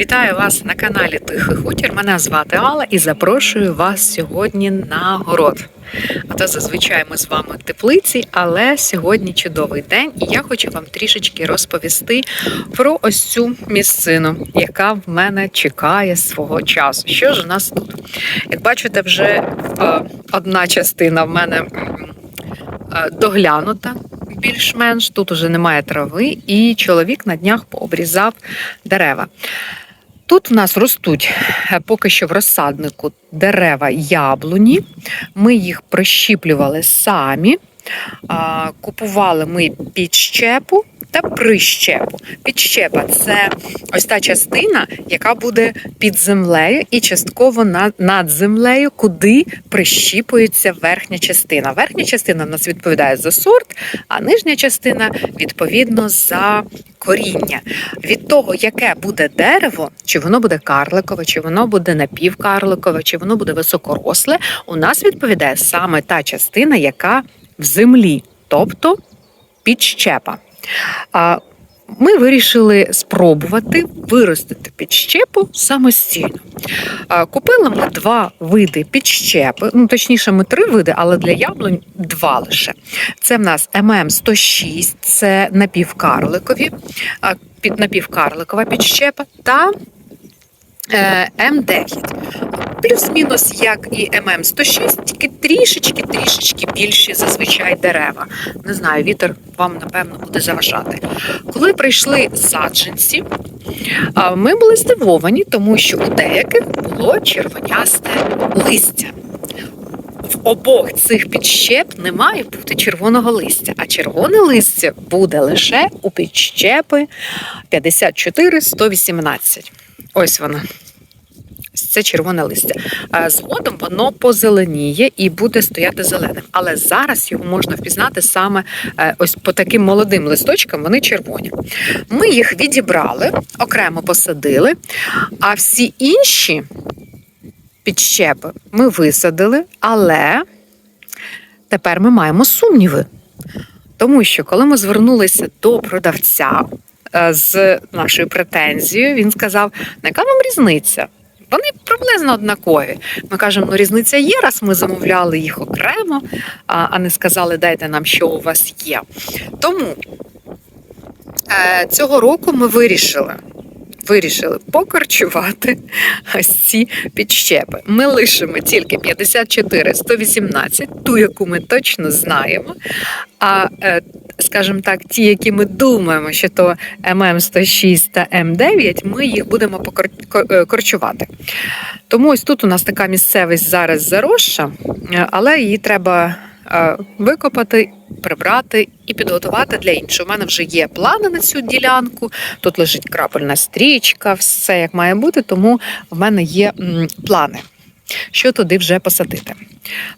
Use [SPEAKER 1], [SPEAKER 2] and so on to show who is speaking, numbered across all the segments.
[SPEAKER 1] Вітаю вас на каналі Тихий Хутір. Мене звати Алла і запрошую вас сьогодні на город. А то зазвичай ми з вами в теплиці, але сьогодні чудовий день, і я хочу вам трішечки розповісти про ось цю місцину, яка в мене чекає свого часу. Що ж у нас тут? Як бачите, вже е, одна частина в мене е, доглянута. Більш-менш тут уже немає трави, і чоловік на днях пообрізав дерева. Тут в нас ростуть е, поки що в розсаднику дерева яблуні. Ми їх прищіплювали самі. Купували ми підщепу та прищепу. Підщепа це ось та частина, яка буде під землею і частково над, землею, куди прищіпується верхня частина. Верхня частина в нас відповідає за сорт, а нижня частина відповідно за коріння. Від того, яке буде дерево, чи воно буде карликове, чи воно буде напівкарликове, чи воно буде високоросле, у нас відповідає саме та частина, яка в землі, тобто підщепа. Ми вирішили спробувати виростити підщепу самостійно. А, Купили ми два види підщепи, ну точніше, ми три види, але для яблунь два лише. Це в нас ММ106, це напівкарликові, під напівкарликова підщепа та е, М9. Плюс-мінус, як і ММ106, тільки трішечки, трішечки більші зазвичай дерева. Не знаю, вітер вам напевно буде заважати. Коли прийшли саджанці, ми були здивовані, тому що у деяких було червонясте листя. В обох цих підщеп не має бути червоного листя, а червоне листя буде лише у підщепи 54-118. Ось воно. Це червоне листя. Згодом воно позеленіє і буде стояти зеленим. Але зараз його можна впізнати саме е, ось по таким молодим листочкам, вони червоні. Ми їх відібрали, окремо посадили, а всі інші підщепи ми висадили, але тепер ми маємо сумніви. Тому що коли ми звернулися до продавця е, з нашою претензією, він сказав: «Ну, яка вам різниця? Вони приблизно однакові. Ми кажемо, ну різниця є, раз ми замовляли їх окремо, а не сказали, дайте нам, що у вас є. Тому е, цього року ми вирішили. Вирішили покорчувати ось ці підщепи. Ми лишимо тільки 54 118, ту, яку ми точно знаємо. А е, скажімо так, ті, які ми думаємо, що то ММ106 та М9, ми їх будемо е, корчувати. Тому ось тут у нас така місцевість зараз заросша, е, але її треба викопати, прибрати і підготувати для іншого. У мене вже є плани на цю ділянку. Тут лежить крапельна стрічка, все як має бути, тому в мене є плани. Що туди вже посадити?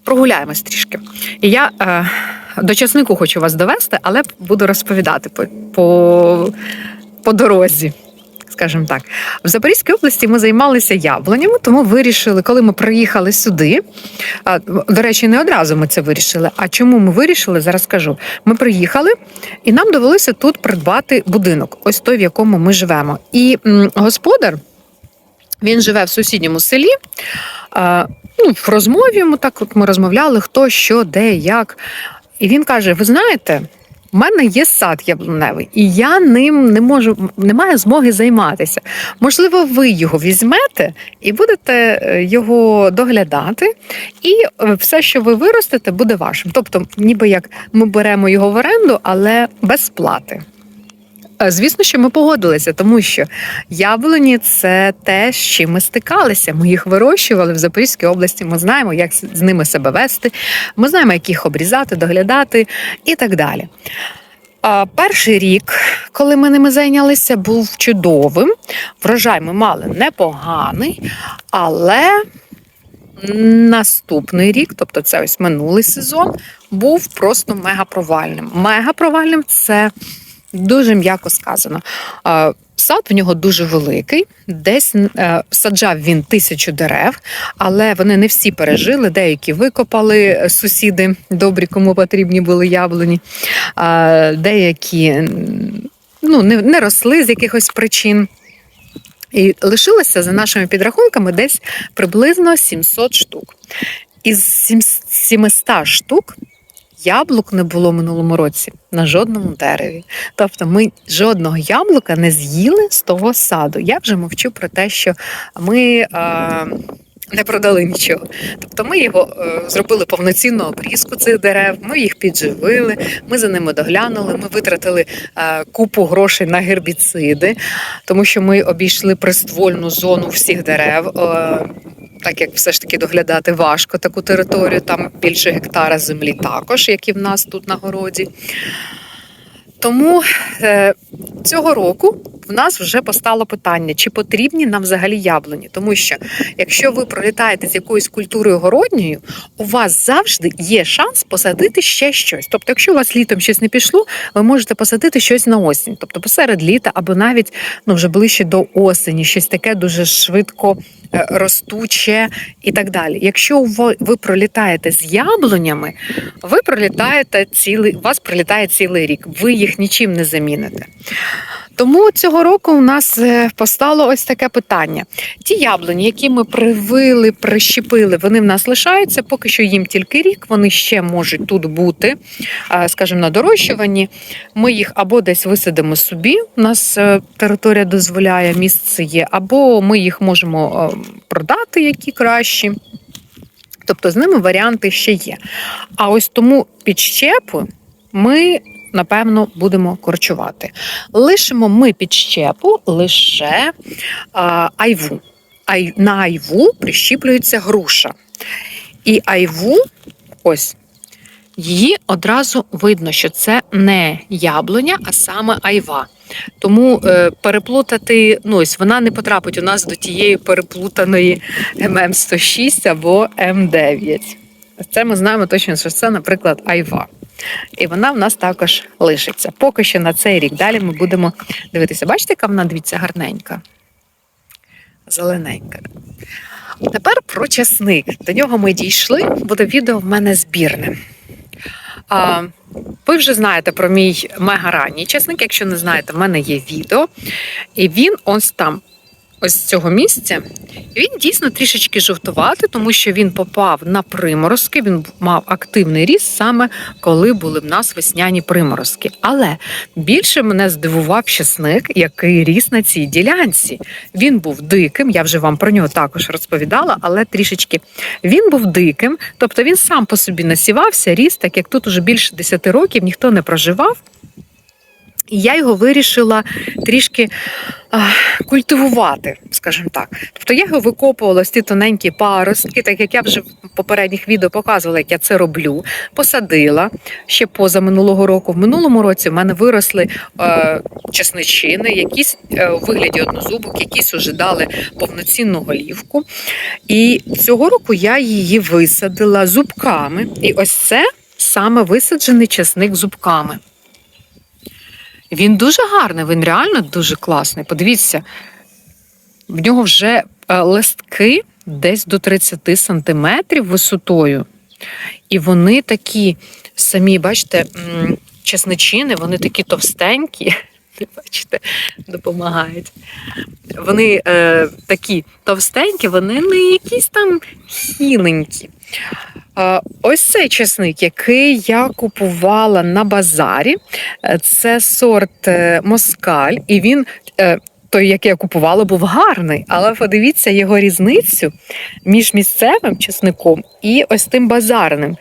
[SPEAKER 1] Прогуляємось трішки. Я е, до часнику хочу вас довести, але буду розповідати по, по, по дорозі. Скажімо так, в Запорізькій області ми займалися яблунями, тому вирішили, коли ми приїхали сюди. До речі, не одразу ми це вирішили. А чому ми вирішили? Зараз скажу. Ми приїхали, і нам довелося тут придбати будинок, ось той, в якому ми живемо. І господар він живе в сусідньому селі. Ну, в розмові йому так от ми розмовляли, хто, що, де, як. І він каже: Ви знаєте, у мене є сад яблуневий, і я ним не можу, не маю змоги займатися. Можливо, ви його візьмете і будете е, його доглядати, і е, все, що ви виростете, буде вашим. Тобто, ніби як ми беремо його в оренду, але без плати. Е, Звісно, що ми погодилися, тому що яблуні це те, з чим ми стикалися. Ми їх вирощували в Запорізькій області. Ми знаємо, як з ними себе вести. Ми знаємо, як їх обрізати, доглядати і так далі. Перший рік, коли ми ними зайнялися, був чудовим. Врожай ми мали непоганий, але наступний рік, тобто це ось минулий сезон, був просто мегапровальним. Мегапровальним це дуже м'яко сказано. Сад в нього дуже великий, десь е, саджав він тисячу дерев, але вони не всі пережили. Деякі викопали е, сусіди, добрі, кому потрібні були яблуні, деякі ну, не росли з якихось причин. І лишилося за нашими підрахунками десь приблизно 700 штук. Із 700 штук яблук не було минулому році на жодному дереві. Тобто ми жодного яблука не з'їли з того саду. Я вже мовчу про те, що ми. Е, не продали нічого. Тобто ми його е, зробили повноцінну обрізку цих дерев, ми їх підживили, ми за ними доглянули, ми витратили е, купу грошей на гербіциди, тому що ми обійшли приствольну зону всіх дерев. Е, так як все ж таки доглядати важко таку територію, там більше гектара землі також, як і в нас тут на городі. Тому е, цього року в нас вже постало питання, чи потрібні нам взагалі яблуні. Тому що якщо ви пролітаєте з якоюсь культурою городньою, у вас завжди є шанс посадити ще щось. Тобто, якщо у вас літом щось не пішло, ви можете посадити щось на осінь, тобто посеред літа або навіть ну вже ближче до осені, щось таке дуже швидко ростуче і так далі. Якщо ви, пролітаєте з яблунями, ви пролітаєте цілий, вас пролітає цілий рік. Ви їх нічим не заміните. Тому цього року у нас е, постало ось таке питання: ті яблуні, які ми привили, прищепили, вони в нас лишаються. Поки що їм тільки рік, вони ще можуть тут бути, скажімо, на дорощуванні. Ми їх або десь висадимо собі. У нас е, територія дозволяє, місце є, або ми їх можемо е, продати, які кращі. Тобто з ними варіанти ще є. А ось тому підщепу ми. Напевно, будемо корчувати. Лишимо ми під щепу лише а, айву. Ай, на айву прищіплюється груша. І айву, ось, її одразу видно, що це не яблуня, а саме айва. Тому е, переплутати, ну ось вона не потрапить у нас до тієї переплутаної ММ106 або М9. Це ми знаємо точно, що це, наприклад, айва. І вона в нас також лишиться. Поки що на цей рік. Далі ми будемо дивитися. Бачите, яка вона дивіться гарненька? Зелененька. Тепер про часник. До нього ми дійшли, буде відео в мене збірне. А, ви вже знаєте про мій мега ранній часник. Якщо не знаєте, в мене є відео. І він ось там, ось з цього місця. Він дійсно трішечки жовтуватий, тому що він попав на приморозки. Він мав активний ріст саме коли були в нас весняні приморозки. Але більше мене здивував часник, який ріс на цій ділянці. Він був диким. Я вже вам про нього також розповідала, але трішечки він був диким, тобто він сам по собі насівався, ріс, так як тут уже більше 10 років ніхто не проживав. І я його вирішила трішки а, культивувати, скажімо так. Тобто я його викопувала з ті тоненькі паростки, так як я вже в попередніх відео показувала, як я це роблю. Посадила ще поза минулого року. В минулому році в мене виросли е, чесничини, якісь е, у вигляді однозубок, якісь уже дали повноцінну голівку. І цього року я її висадила зубками. І ось це саме висаджений чесник зубками. Він дуже гарний, він реально дуже класний. Подивіться, в нього вже е, листки десь до 30 сантиметрів висотою. І вони такі самі, бачите, чесничини, вони такі товстенькі. Бачите, допомагають. Вони е, такі товстенькі, вони не якісь там хіленькі. Е, ось цей чесник, який я купувала на базарі, е, це сорт е, москаль, і він. е, той, який я купувала, був гарний, але подивіться його різницю між місцевим чесником і ось тим базарним.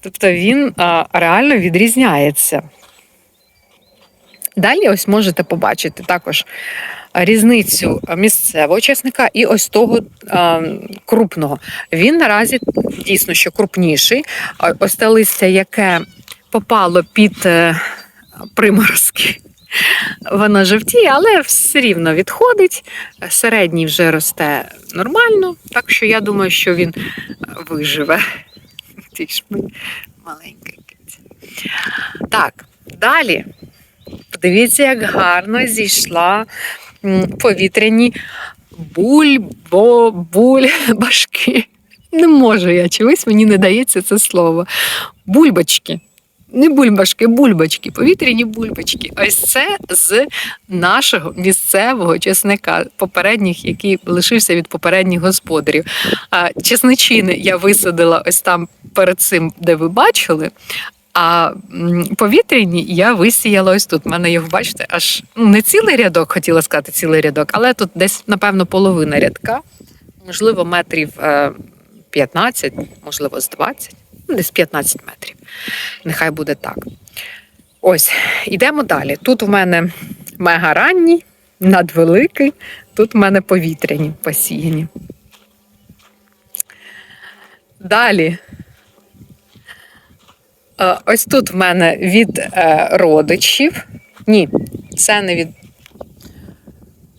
[SPEAKER 1] Тобто він а, реально відрізняється. Далі ось можете побачити також різницю місцевого чесника і ось того а, крупного. Він наразі дійсно що крупніший. Ось те листя, яке попало під е, приморозки. Воно жовтіє, але все рівно відходить. Середній вже росте нормально, так що я думаю, що він виживе. Ті ж ми маленька. Так, далі. Подивіться, як гарно зійшла повітряні бульбо, бульбашки. Не можу я чогось, мені не дається це слово. Бульбочки. не бульбашки, бульбочки, повітряні бульбочки. Ось це з нашого місцевого чесника, попередніх, який лишився від попередніх господарів. А чесничини я висадила ось там перед цим, де ви бачили. А повітряні я висіяла ось тут. У мене його, бачите, аж ну, не цілий рядок, хотіла сказати цілий рядок, але тут десь, напевно, половина рядка, можливо, метрів е, 15, можливо, з 20, ну, десь 15 метрів. Нехай буде так. Ось, йдемо далі. Тут в мене мега ранній, надвеликий, тут в мене повітряні посіяні. Далі. Е, Ось тут в мене від е, родичів. Ні, це не від.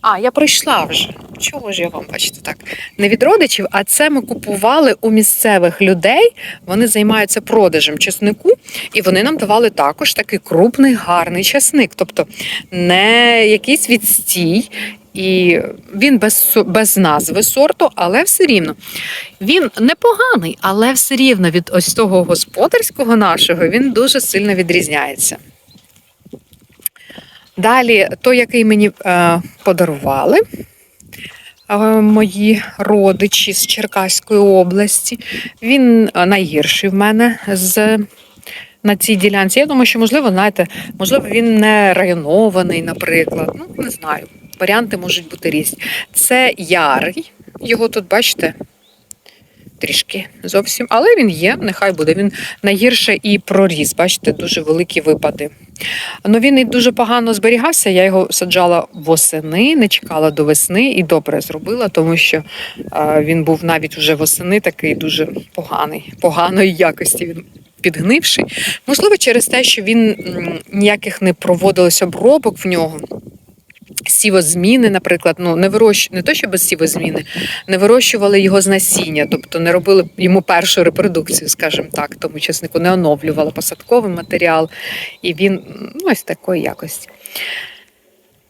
[SPEAKER 1] А, я пройшла вже. Чого ж я вам бачите так? Не від родичів, а це ми купували у місцевих людей. Вони займаються продажем чеснику, і вони нам давали також такий крупний гарний чесник. Тобто не якийсь відстій, і він без, без назви сорту, але все рівно. Він непоганий, але все рівно від ось того господарського нашого він дуже сильно відрізняється. Далі, той, який мені е, подарували е, мої родичі з Черкаської області, він е, найгірший в мене з. На цій ділянці. Я думаю, що можливо, знаєте, можливо, він не районований, наприклад. Ну, не знаю. Варіанти можуть бути різні. Це ярий. Його тут, бачите, трішки зовсім, але він є, нехай буде. Він найгірше і проріс. Бачите, дуже великі випади. Ну він і дуже погано зберігався. Я його саджала восени, не чекала до весни і добре зробила, тому що він був навіть уже восени такий дуже поганий, поганої якості. Він підгнивший. Можливо, через те, що він ніяких не проводилось обробок в нього. Сівозміни, наприклад, ну не вирощ... не то, що без сівозміни, не вирощували його з насіння, тобто не робили йому першу репродукцію, скажімо так, тому чеснику не оновлювали посадковий матеріал, і він ну, ось такої якості.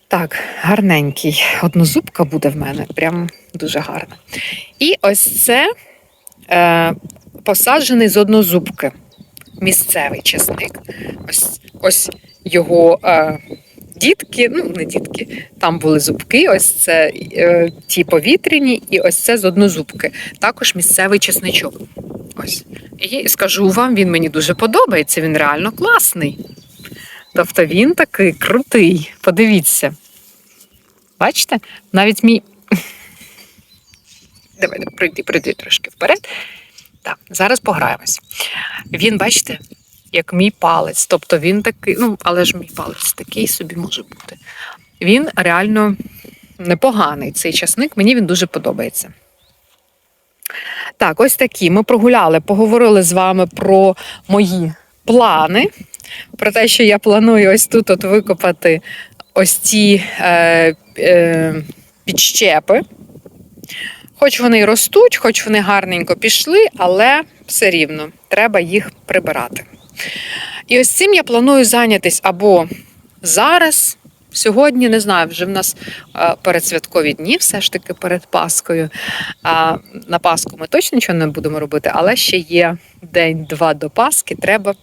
[SPEAKER 1] Так, гарненький. Однозубка буде в мене, прям дуже гарна. І ось це е, посаджений з однозубки. Місцевий чесник. Ось, ось його е, дітки, ну не дітки, там були зубки, ось це е, ті повітряні, і ось це з однозубки. Також місцевий чесничок. Ось. І скажу вам, він мені дуже подобається, він реально класний. Тобто він такий крутий. Подивіться. Бачите? Навіть мій. Давай, пройди, пройди трошки вперед. Так, зараз пограємось. Він, бачите, як мій палець. Тобто він такий, ну, але ж мій палець такий собі може бути. Він реально непоганий цей часник, мені він дуже подобається. Так, ось такі. Ми прогуляли, поговорили з вами про мої плани, про те, що я планую ось тут от викопати ось ці е, е, підщепи. Хоч вони й ростуть, хоч вони гарненько пішли, але все рівно треба їх прибирати. І ось цим я планую зайнятися або зараз, сьогодні, не знаю, вже в нас передсвяткові дні, все ж таки перед Паскою. На Пасху ми точно нічого не будемо робити, але ще є день-два до Пасхи, треба,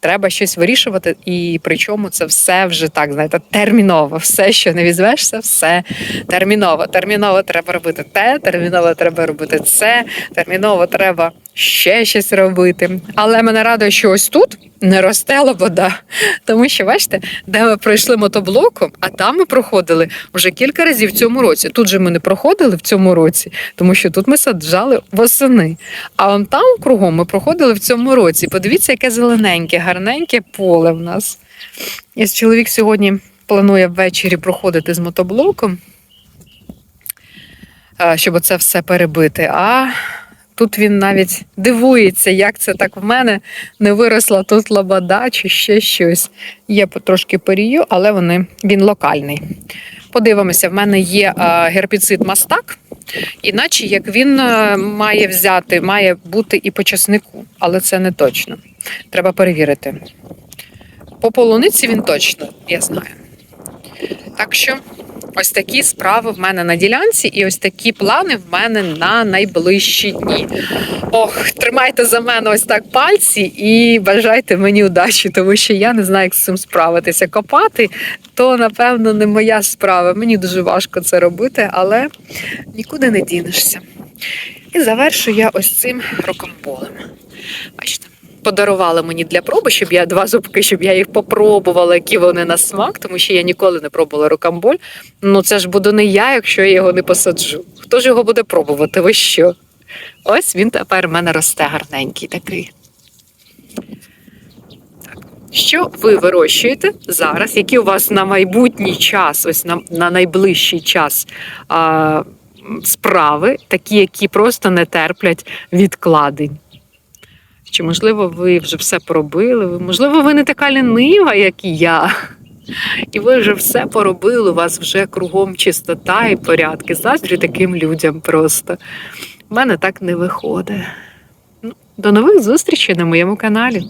[SPEAKER 1] треба щось вирішувати. І причому це все вже так, знаєте, терміново. Все, що не візьмешся, все терміново. Терміново треба робити те, терміново треба робити це, терміново треба ще щось робити. Але мене радує, що ось тут не росте лобода. Тому що, бачите, де ми пройшли мотоблоком, а там ми проходили вже кілька разів в цьому році. Тут же ми не проходили в цьому році, тому що тут ми саджали восени. А там кругом ми проходили в цьому році. Подивіться, яке зелененьке, гарненьке поле в нас. І чоловік сьогодні планує ввечері проходити з мотоблоком, щоб це все перебити. А тут він навіть дивується, як це так в мене не виросла тут лобода чи ще щось. Є трошки перію, але вони, він локальний. Подивимося, в мене є е, гербіцид мастак, іначе як він е, має взяти, має бути і по часнику, але це не точно. Треба перевірити. По полуниці він точно, я знаю. Так що ось такі справи в мене на ділянці, і ось такі плани в мене на найближчі дні. Ох, тримайте за мене ось так пальці і бажайте мені удачі, тому що я не знаю, як з цим справитися. Копати то, напевно, не моя справа. Мені дуже важко це робити, але нікуди не дінешся. І завершу я ось цим рокомболем. Бачите, подарували мені для проби, щоб я два зубки, щоб я їх попробувала, які вони на смак, тому що я ніколи не пробувала рокамболь. Ну це ж буду не я, якщо я його не посаджу. Хто ж його буде пробувати? Ви що? Ось він тепер в мене росте гарненький такий. Так. Що ви вирощуєте зараз? Які у вас на майбутній час, ось на, на найближчий час а, справи, такі, які просто не терплять відкладень? Чи можливо ви вже все поробили? Можливо, ви не така лінива, як і я. І ви вже все поробили, у вас вже кругом чистота і порядки. Заздрю таким людям просто. У мене так не виходить. Ну, До нових зустрічей на моєму каналі.